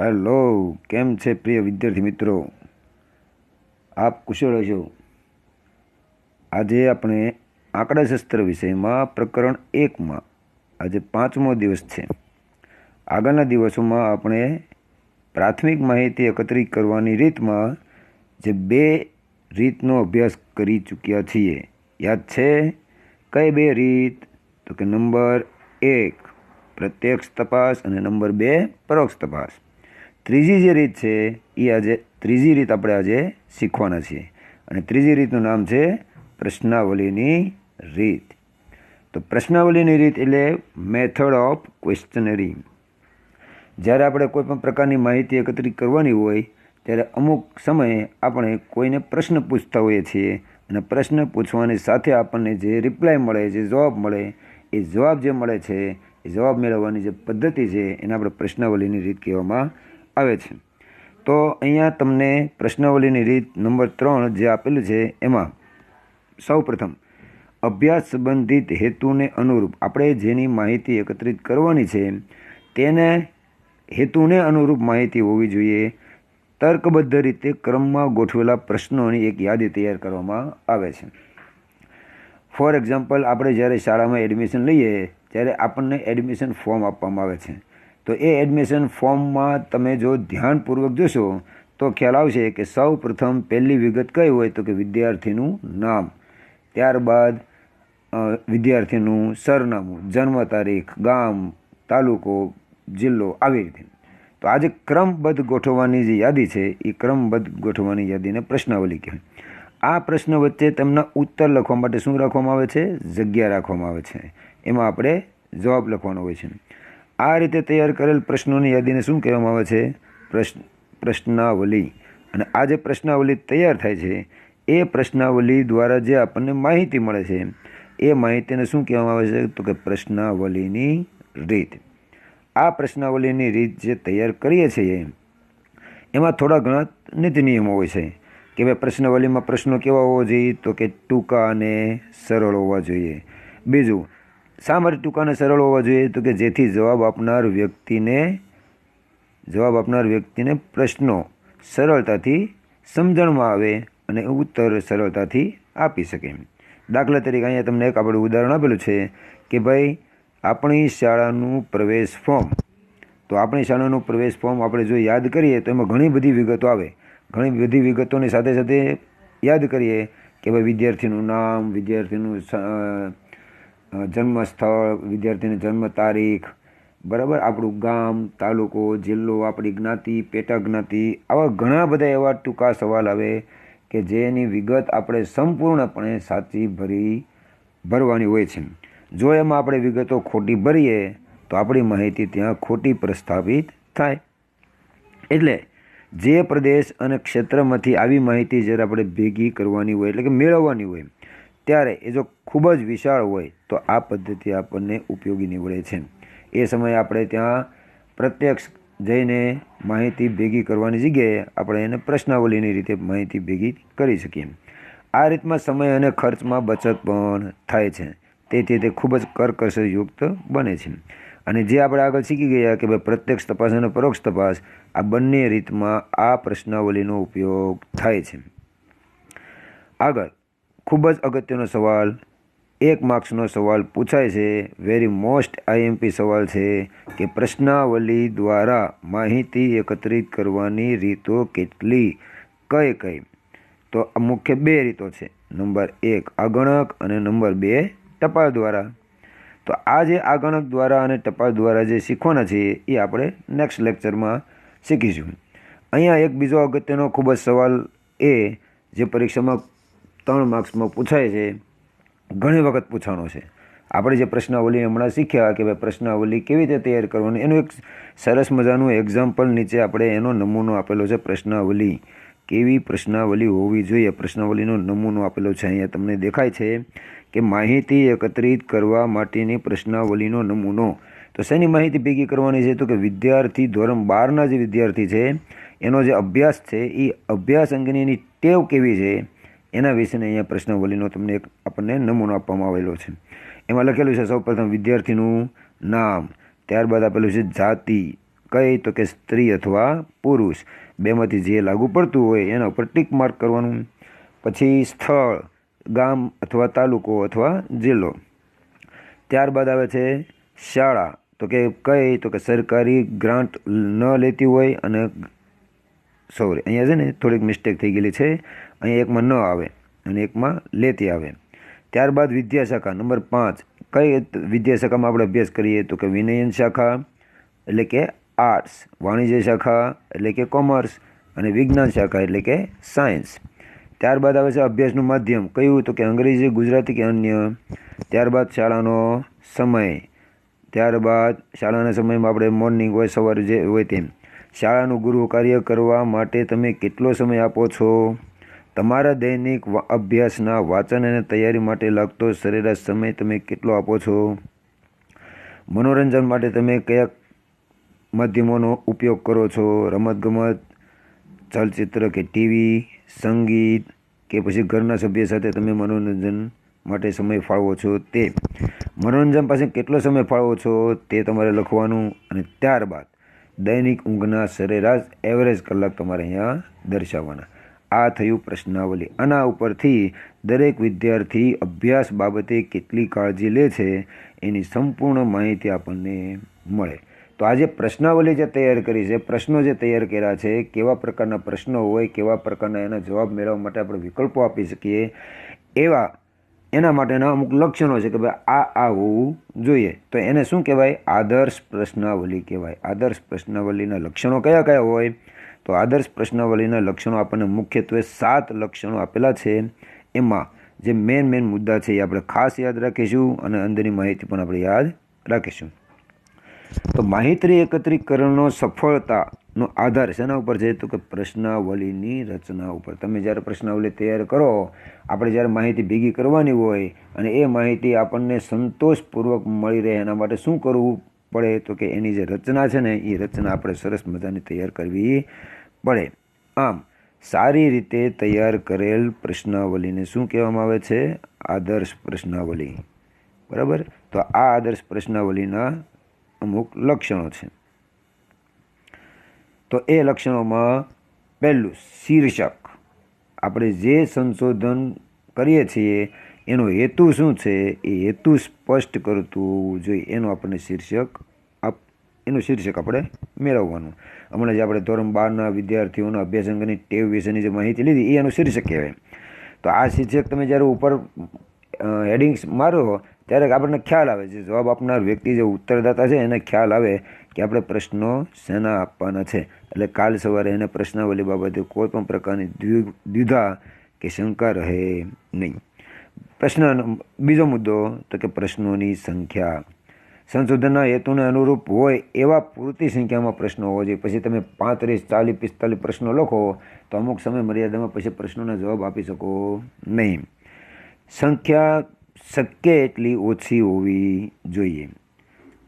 Hello, કેમ છે પ્રિય વિદ્યાર્થી મિત્રો? આપ કુશળ હશો. આજે આપણે આંકડાશાસ્ત્ર વિષયમાં પ્રકરણ એકમાં, આજે પાંચમો દિવસ છે. આગળના દિવસોમાં આપણે પ્રાથમિક માહિતી એકત્રિત કરવાની રીતમાં જે બે રીતનો અભ્યાસ કરી ચૂક્યા છીએ. યાદ છે? કઈ બે રીત? તો કે નંબર એક, પ્રત્યક્ષ તપાસ અને નંબર બે, પરોક્ષ તપાસ. ત્રીજી જે રીત છે, એ આજે ત્રીજી રીત આપણે આજે શીખવાના છીએ. અને ત્રીજી રીતનું નામ છે પ્રશ્નાવલીની રીત. તો પ્રશ્નાવલીની રીત એટલે મેથડ ઓફ ક્વેશ્ચનરી જ્યારે આપણે કોઈપણ પ્રકારની માહિતી એકત્રિત કરવાની હોય, ત્યારે અમુક સમયે આપણે કોઈને પ્રશ્ન પૂછતા હોઈએ છીએ અને પ્રશ્ન પૂછવાની સાથે આપણને જે રિપ્લાય મળે, જે જવાબ મળે, એ જવાબ જે મળે છે, એ જવાબ મેળવવાની જે પદ્ધતિ છે, એને આપણે પ્રશ્નાવલીની રીત કહેવામાં આવે છે. તો અહીંયા તમને પ્રશ્નાવલીની રીત નંબર ત્રણ જે આપેલું છે એમાં સૌ પ્રથમ અભ્યાસ સંબંધિત હેતુને અનુરૂપ આપણે જેની માહિતી એકત્રિત કરવાની છે તેને હેતુને અનુરૂપ માહિતી હોવી જોઈએ. તર્કબદ્ધ રીતે ક્રમમાં ગોઠવેલા પ્રશ્નોની એક યાદી તૈયાર કરવામાં આવે છે. ફોર એક્ઝામ્પલ, આપણે જ્યારે શાળામાં એડમિશન લઈએ, ત્યારે આપણને એડમિશન ફોર્મ આપવામાં આવે છે. તો એ એડમિશન ફોર્મમાં તમે જો ધ્યાનપૂર્વક જોશો, તો ખ્યાલ આવશે કે સૌ પ્રથમ પહેલી વિગત કઈ હોય તો કે વિદ્યાર્થીનું નામ. ત્યારબાદ વિદ્યાર્થીનું સરનામું, જન્મ તારીખ, ગામ, તાલુકો, જિલ્લો આવી રીતે. તો આજે ક્રમબદ્ધ ગોઠવવાની જે યાદી છે એ ક્રમબદ્ધ ગોઠવવાની યાદીને પ્રશ્નાવલી કહેવાય. આ પ્રશ્ન વચ્ચે તેમના ઉત્તર લખવા માટે શું રાખવામાં આવે છે? જગ્યા રાખવામાં આવે છે. એમાં આપણે જવાબ લખવાનો હોય છે. આ રીતે તૈયાર કરેલ પ્રશ્નોની યાદીને શું કહેવામાં આવે છે? પ્રશ્ન પ્રશ્નાવલી. અને આ જે પ્રશ્નાવલી તૈયાર થાય છે, એ પ્રશ્નાવલી દ્વારા જે આપણને માહિતી મળે છે, એ માહિતીને શું કહેવામાં આવે છે? તો કે પ્રશ્નાવલીની રીત. આ પ્રશ્નાવલીની રીત જે તૈયાર કરીએ છીએ, એમાં થોડા ઘણા નીતિ નિયમો હોય છે. કે ભાઈ પ્રશ્નાવલીમાં પ્રશ્નો કેવા હોવા જોઈએ? તો કે ટૂંકા અને સરળ હોવા જોઈએ. બીજું શા માટે ટૂંકા અને સરળ હોવા જોઈએ? તો કે જેથી જવાબ આપનાર વ્યક્તિને, જવાબ આપનાર વ્યક્તિને પ્રશ્નો સરળતાથી સમજણમાં આવે અને ઉત્તર સરળતાથી આપી શકે. દાખલા તરીકે અહીંયા તમને એક આપણું ઉદાહરણ આપેલું છે કે ભાઈ, આપણી શાળાનું પ્રવેશ ફોર્મ. તો આપણી શાળાનું પ્રવેશ ફોર્મ આપણે જો યાદ કરીએ તો એમાં ઘણી બધી વિગતો આવે. ઘણી બધી વિગતોની સાથે સાથે યાદ કરીએ કે ભાઈ વિદ્યાર્થીનું નામ, વિદ્યાર્થીનું જન્મ સ્થળ વિદ્યાર્થીની જન્મ તારીખ, બરાબર? આપણું ગામ, તાલુકો, જિલ્લો, આપણી જ્ઞાતિ પેટા જ્ઞાતિ આવા ઘણા બધા એવા ટૂંકા સવાલ આવે કે જેની વિગત આપણે સંપૂર્ણપણે સાચી ભરી ભરવાની હોય છે. જો એમાં આપણે વિગતો ખોટી ભરીએ, તો આપણી માહિતી ત્યાં ખોટી પ્રસ્થાપિત થાય. એટલે જે પ્રદેશ અને ક્ષેત્રમાંથી આવી માહિતી જ્યારે આપણે ભેગી કરવાની હોય, એટલે કે મેળવવાની હોય ત્યારે એ જો ખૂબ જ વિશાળ હોય, તો આ પદ્ધતિ આપણને ઉપયોગી નીવડે છે. એ સમયે આપણે ત્યાં પ્રત્યક્ષ જઈને માહિતી ભેગી કરવાની જગ્યાએ આપણે એને પ્રશ્નાવલીની રીતે માહિતી ભેગી કરી શકીએ. આ રીતમાં સમય અને ખર્ચમાં બચત પણ થાય છે. તેથી તે ખૂબ જ કરકસરયુક્ત બને છે. અને જે આપણે આગળ શીખી ગયા કે ભાઈ પ્રત્યક્ષ તપાસ અને પરોક્ષ તપાસ, આ બંને રીતમાં આ પ્રશ્નાવલીનો ઉપયોગ થાય છે. આગળ ખૂબ જ અગત્યનો સવાલ, એક માર્ક્સનો સવાલ પૂછાય છે. વેરી મોસ્ટ આઈએમપી સવાલ છે કે પ્રશ્નાવલી દ્વારા માહિતી એકત્રિત કરવાની રીતો કેટલી? કઈ કઈ? તો મુખ્ય બે રીતો છે. નંબર એક, આગણક અને નંબર બે, ટપાલ દ્વારા. તો આ જે આગણક દ્વારા અને ટપાલ દ્વારા જે શીખવાના છે એ આપણે નેક્સ્ટ લેક્ચરમાં શીખીશું. અહીંયા એક બીજો અગત્યનો ખૂબ જ સવાલ એ, જે પરીક્ષામાં ત્રણ માર્ક્સમાં પૂછાય છે, ઘણી વખત પૂછાણો છે. આપણે જે પ્રશ્નાવલી હમણાં શીખ્યા કે ભાઈ પ્રશ્નાવલી કેવી રીતે તૈયાર કરવાની? એનું એક સરસ મજાનું એક્ઝામ્પલ નીચે આપણે એનો નમૂનો આપેલો છે, પ્રશ્નાવલી. કેવી પ્રશ્નાવલી હોવી જોઈએ? પ્રશ્નાવલીનો નમૂનો આપેલો છે. અહીંયા તમને દેખાય છે કે માહિતી એકત્રિત કરવા માટેની પ્રશ્નાવલીનો નમૂનો. તો શેની માહિતી ભેગી કરવાની છે? તો કે વિદ્યાર્થી ધોરણ બારના જે વિદ્યાર્થી છે, એનો જે અભ્યાસ છે એ અભ્યાસ અંગેની ટેવ કેવી છે? એના વિશેને અહીંયા પ્રશ્નાવલીનો તમને એક આપણને નમૂનો આપવામાં આવેલો છે. એમાં લખેલું છે, સૌપ્રથમ વિદ્યાર્થીનું નામ, ત્યારબાદ આપેલું છે, જાતિ, કઈ તો કે સ્ત્રી અથવા પુરુષ, બેમાંથી જે લાગુ પડતું હોય એના ઉપર ટીક માર્ક કરવાનું, પછી સ્થળ, ગામ અથવા તાલુકો અથવા જિલ્લો. ત્યારબાદ આવે છે, શાળા, તો કે કઈ તો કે સરકારી ગ્રાન્ટ ન લેતી હોય અને સોરી, અહીંયા છે ને થોડીક મિસ્ટેક થઈ ગયેલી છે. અહીંયા એકમાં ન આવે અને એકમાં લેતી આવે. ત્યારબાદ વિદ્યાશાખા નંબર પાંચ. કઈ વિદ્યાશાખામાં આપણે અભ્યાસ કરીએ તો કે વિનયન શાખા, એટલે કે આર્ટ્સ વાણિજ્ય શાખા, એટલે કે કોમર્સ અને વિજ્ઞાન શાખા, એટલે કે સાયન્સ ત્યારબાદ આવે છે અભ્યાસનું માધ્યમ. કયું તો કે અંગ્રેજી, ગુજરાતી કે અન્ય. ત્યારબાદ શાળાનો સમય. ત્યારબાદ શાળાના સમયમાં આપણે મોર્નિંગ હોય, સવારે જે હોય તેમ. શાળાનું ગૃહ કાર્ય કરવા માટે તમે કેટલો સમય આપો છો? તમારા દૈનિક અભ્યાસના વાંચન અને તૈયારી માટે લાગતો સરેરાશ સમય તમે કેટલો આપો છો? મનોરંજન માટે તમે કયા માધ્યમોનો ઉપયોગ કરો છો? રમતગમત, ચલચિત્ર કે ટીવી, સંગીત કે પછી ઘરના સભ્ય સાથે તમે મનોરંજન માટે સમય ફાળવો છો? તે મનોરંજન પાસે કેટલો સમય ફાળવો છો? તે તમારે લખવાનું અને ત્યારબાદ દૈનિક ઊંઘના સરેરાશ એવરેજ કલાક તમારે અહીંયા દર્શાવવાના. આ થયું પ્રશ્નાવલી. આના ઉપરથી દરેક વિદ્યાર્થી અભ્યાસ બાબતે કેટલી કાળજી લે છે એની સંપૂર્ણ માહિતી આપણને મળે. તો આજે પ્રશ્નાવલી જે તૈયાર કરી છે, પ્રશ્નો જે તૈયાર કર્યા છે, કેવા પ્રકારના પ્રશ્નો હોય, કેવા પ્રકારના એના જવાબ મેળવવા માટે આપણે વિકલ્પો આપી શકીએ, એવા એના માટેના અમુક લક્ષણો છે કે ભાઈ આ આ હોવું જોઈએ. તો એને શું કહેવાય? આદર્શ પ્રશ્નાવલી કહેવાય. આદર્શ પ્રશ્નાવલીના લક્ષણો કયા કયા હોય? તો આદર્શ પ્રશ્નાવલીના લક્ષણો આપણને મુખ્યત્વે સાત લક્ષણો આપેલા છે. એમાં જે મેન મેન મુદ્દા છે એ આપણે ખાસ યાદ રાખીશું અને અંદરની માહિતી પણ આપણે યાદ રાખીશું. તો માહિતી એકત્રીકરણનો સફળતાનો આધાર શેના ઉપર છે? તો કે પ્રશ્નાવલીની રચના ઉપર. તમે જ્યારે પ્રશ્નાવલી તૈયાર કરો, આપણે જ્યારે માહિતી ભેગી કરવાની હોય અને એ માહિતી આપણને સંતોષપૂર્વક મળી રહે, એના માટે શું કરવું પડે? તો કે એની જે રચના છે ને, એ રચના આપણે સરસ મજાની તૈયાર કરવી પડે. આમ, સારી રીતે તૈયાર કરેલ પ્રશ્નાવલીને શું કહેવામાં આવે છે? આદર્શ પ્રશ્નાવલી. બરાબર? તો આ આદર્શ પ્રશ્નાવલીના અમુક લક્ષણો છે. તો એ લક્ષણોમાં પહેલું શીર્ષક. આપણે જે સંશોધન કરીએ છીએ, એનો હેતુ શું છે? એ હેતુ સ્પષ્ટ કરતું જોઈએ. એનું આપણને શીર્ષક આપ એનું શીર્ષક આપણે મેળવવાનું. હમણાં જે આપણે ધોરણ બારના વિદ્યાર્થીઓના અભ્યાસ અંગેની ટેવ વિશેની જે માહિતી લીધી, એ એનું શીર્ષક કહેવાય. તો આ શીર્ષક તમે જ્યારે ઉપર હેડિંગ્સ મારો ત્યારે આપણને ખ્યાલ આવે છે, જવાબ આપનાર વ્યક્તિ જે ઉત્તરદાતા છે, એને ખ્યાલ આવે કે આપણે પ્રશ્નો શેના આપવાના છે. એટલે કાલ સવારે એને પ્રશ્નાવલી બાબતે કોઈ પણ પ્રકારની દ્વિધા કે શંકા રહે નહીં. પ્રશ્ન બીજો મુદ્દો તો કે પ્રશ્નોની સંખ્યા. સંશોધનના હેતુને અનુરૂપ હોય એવા પૂરતી સંખ્યામાં પ્રશ્નો હોવા જોઈએ. પછી તમે પાંત્રીસ, ચાલીસ, પિસ્તાલીસ પ્રશ્નો લખો તો અમુક સમય મર્યાદામાં પછી પ્રશ્નોના જવાબ આપી શકો નહીં. સંખ્યા શક્ય એટલી ઓછી હોવી જોઈએ.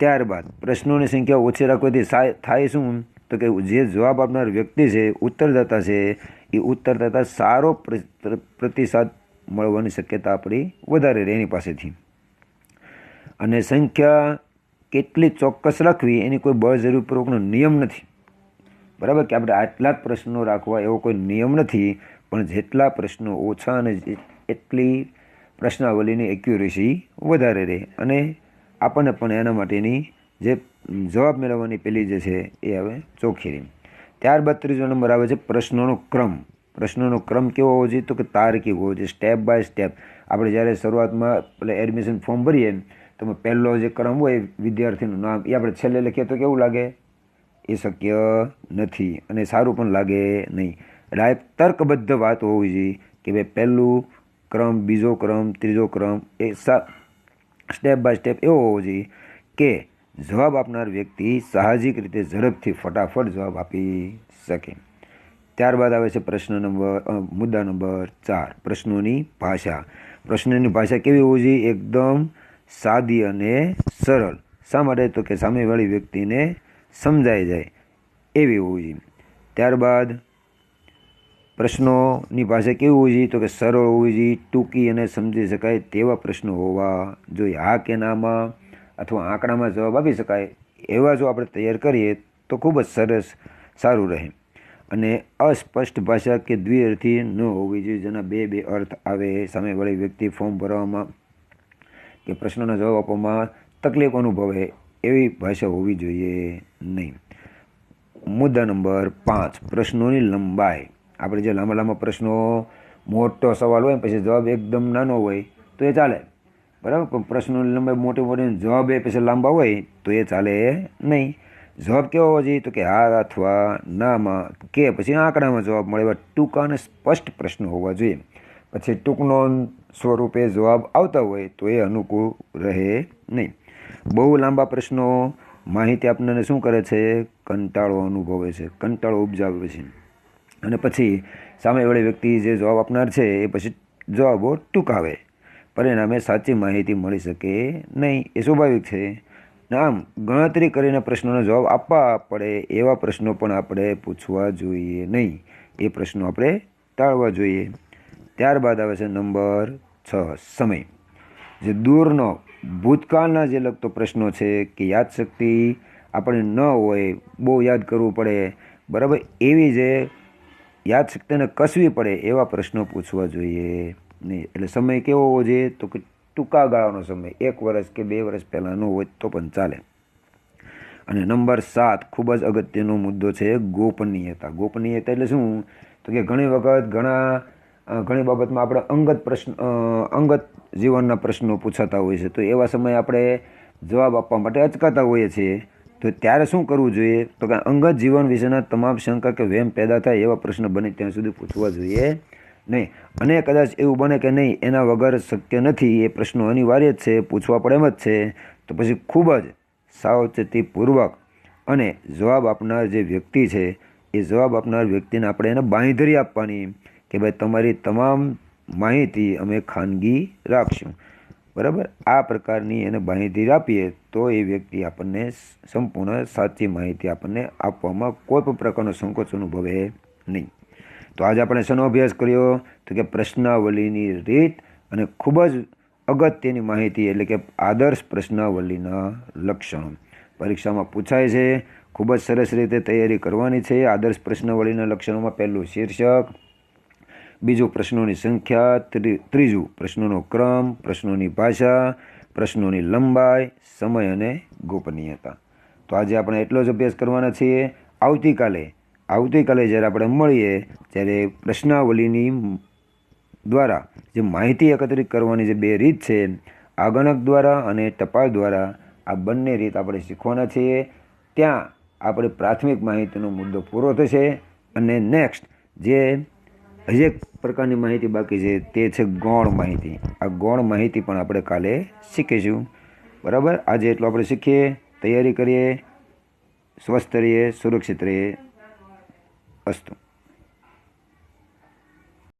ત્યારબાદ પ્રશ્નોની સંખ્યા ઓછી રાખવાથી થાય શું? તો કે જે જવાબ આપનાર વ્યક્તિ છે, ઉત્તરદાતા છે, એ ઉત્તરદાતા સારો પ્રતિસાદ મળવાની શક્યતા આપણી વધારે રહે એની પાસેથી. અને સંખ્યા કેટલી ચોક્કસ રાખવી એની કોઈ બળજરૂરપૂર્વકનો નિયમ નથી. બરાબર કે આપણે આટલા જ પ્રશ્નો રાખવા એવો કોઈ નિયમ નથી, પણ જેટલા પ્રશ્નો ઓછા અને એટલી પ્રશ્નાવલીની એક્યુરેસી વધારે રહે અને આપણને પણ એના માટેની જે જવાબ મેળવવાની પેલી જે છે એ હવે ચોખ્ખી રહી. ત્યારબાદ ત્રીજો નંબર આવે છે પ્રશ્નોનો ક્રમ. પ્રશ્નોનો ક્રમ કેવો હોવો જોઈએ? તો કે તાર્કિક હોવો જોઈએ? Step by step. આપણે જ્યારે શરૂઆતમાં એટલે એડમિશન ફોર્મ ભરીએ તો પહેલો જે ક્રમ હોય વિદ્યાર્થીનું નામ, એ આપણે છેલ્લે લખીએ તો કેવું લાગે? એ શક્ય નથી અને સારું પણ લાગે નહીં. એટલે આ એક તર્કબદ્ધ વાત હોવી જોઈએ કે ભાઈ પહેલું ક્રમ, બીજો ક્રમ, ત્રીજો ક્રમ, એ સ્ટેપ બાય સ્ટેપ એવો હોવો જોઈએ કે જવાબ આપનાર વ્યક્તિ સાહજિક રીતે ઝડપથી ફટાફટ જવાબ આપી શકે. ત્યારબાદ આવે છે પ્રશ્ન નંબર મુદ્દા નંબર ચાર, પ્રશ્નોની ભાષા. પ્રશ્નની ભાષા કેવી હોવી જોઈએ? એકદમ સાદી અને સરળ. શા માટે? તો કે સામેવાળી વ્યક્તિને સમજાઈ જાય એવી હોવી જોઈએ. ત્યારબાદ પ્રશ્નોની ભાષા કેવી હોવી જોઈએ તો કે સરળ હોવી જોઈએ ટૂંકી અને સમજી શકાય તેવા પ્રશ્નો હોવા જોઈએ. હા કે નામાં અથવા આંકડામાં જવાબ આપી શકાય એવા જો આપણે તૈયાર કરીએ તો ખૂબ જ સરસ, સારું રહે. અને અસ્પષ્ટ ભાષા કે દ્વિઅર્થી ન હોવી જોઈએ, જેના બે બે અર્થ આવે. સામેવાળી વ્યક્તિ ફોર્મ ભરવામાં કે પ્રશ્નોના જવાબ આપવામાં તકલીફ અનુભવે એવી ભાષા હોવી જોઈએ નહીં. મુદ્દા નંબર પાંચ. પ્રશ્નોની લંબાઈ. આપણે જે લાંબા લાંબા પ્રશ્નો, મોટો સવાલ હોય પછી જવાબ એકદમ નાનો હોય, તો એ ચાલે. બરાબર? પણ પ્રશ્નોની લંબાઈ મોટી મોટી જવાબ એ પછી લાંબા હોય, તો એ ચાલે નહીં. જવાબ કેવો હોવો જોઈએ? તો કે હા અથવા નામાં. કે પછી આંકડામાં જવાબ મળે એવા ટૂંકા અને સ્પષ્ટ પ્રશ્નો હોવા જોઈએ. પછી ટૂંકનો સ્વરૂપે જવાબ આવતા હોય, તો એ અનુકૂળ રહે નહીં. બહુ લાંબા પ્રશ્નો, માહિતી આપણને શું કરે છે? કંટાળો અનુભવે છે. કંટાળો ઉપજાવે છે. અને પછી સામેવાળી વ્યક્તિ જે જવાબ આપનાર છે, એ પછી જવાબો ટૂંકાવે. પરિણામે સાચી માહિતી મળી શકે નહીં. એ સ્વાભાવિક છે. આમ, ગણતરી કરીને પ્રશ્નોનો જવાબ આપવા પડે એવા પ્રશ્નો પણ આપણે પૂછવા જોઈએ નહીં. એ પ્રશ્નો આપણે ટાળવા જોઈએ. ત્યારબાદ આવે છે નંબર છ, સમય. જે દૂરનો, ભૂતકાળના જે લગતો પ્રશ્નો છે કે યાદશક્તિ આપણે ન હોય, બહુ યાદ કરવું પડે. બરાબર, એવી જે યાદશક્તિને કસવી પડે એવા પ્રશ્નો પૂછવા જોઈએ. નહીં એટલે સમય કેવો હોવો જોઈએ? તો કે ટૂંકા ગાળાનો સમય. એક વર્ષ કે બે વર્ષ પહેલાંનો હોય તો પણ ચાલે. અને નંબર સાત ખૂબ જ અગત્યનો મુદ્દો છે ગોપનીયતા. ગોપનીયતા એટલે શું? તો કે ઘણી વખત ઘણા ઘણી બાબતમાં આપણે અંગત પ્રશ્ન અંગત જીવનના પ્રશ્નો પૂછાતા હોય છે. તો એવા સમયે આપણે જવાબ આપવા માટે અચકાતા હોઈએ છીએ. તો ત્યારે શું કરવું જોઈએ? તો કે અંગત જીવન વિશેના તમામ શંકા કે વહેમ પેદા થાય એવા પ્રશ્ન બને ત્યાં સુધી પૂછવા જોઈએ નહીં. અને કદાચ એવું બને કે નહીં, એના વગર શક્ય નથી, એ પ્રશ્નો અનિવાર્ય જ છે, પૂછવા પડે એમ જ છે. તો પછી ખૂબ જ સાવચેતીપૂર્વક અને જવાબ આપનાર જે વ્યક્તિ છે, એ જવાબ આપનાર વ્યક્તિને આપણે એને બાંધરી આપવાની કે ભાઈ તમારી તમામ માહિતી અમે ખાનગી રાખશું. બરાબર? આ પ્રકારની એને બાંયધરી આપીએ તો એ વ્યક્તિ આપણને સંપૂર્ણ સાચી માહિતી આપણને આપવામાં કોઈ પણ પ્રકારનો સંકોચ અનુભવે નહીં. તો આજે આપણે શેનો અભ્યાસ કર્યો? તો કે પ્રશ્નાવલીની રીત અને ખૂબ જ અગત્યની માહિતી એટલે કે આદર્શ પ્રશ્નાવલીના લક્ષણો. પરીક્ષામાં પૂછાય છે, ખૂબ જ સરસ રીતે તૈયારી કરવાની છે આદર્શ પ્રશ્નાવલીના લક્ષણોમાં પહેલું શીર્ષક, બીજું પ્રશ્નોની સંખ્યા ત્રીજું પ્રશ્નોનો ક્રમ, પ્રશ્નોની ભાષા પ્રશ્નોની લંબાઈ, સમય અને ગોપનીયતા. તો આજે આપણે એટલો જ અભ્યાસ કરવાના છીએ. આવતીકાલે આવતીકાલે જ્યારે આપણે મળીએ, ત્યારે પ્રશ્નાવલીની દ્વારા જે માહિતી એકત્રિત કરવાની જે બે રીત છે, આગણક દ્વારા અને ટપાલ દ્વારા, આ બંને રીત આપણે શીખવાના છીએ. ત્યાં આપણે પ્રાથમિક માહિતીનો મુદ્દો પૂરો થશે. અને નેક્સ્ટ જે હજી એક પ્રકારની માહિતી બાકી છે, તે છે ગૌણ માહિતી. આ ગૌણ માહિતી પણ આપણે કાલે શીખીશું. બરાબર? આજે એટલું આપણે શીખીએ, તૈયારી કરીએ, સ્વસ્થ રહીએ, સુરક્ષિત રહીએ. અસ્તુ.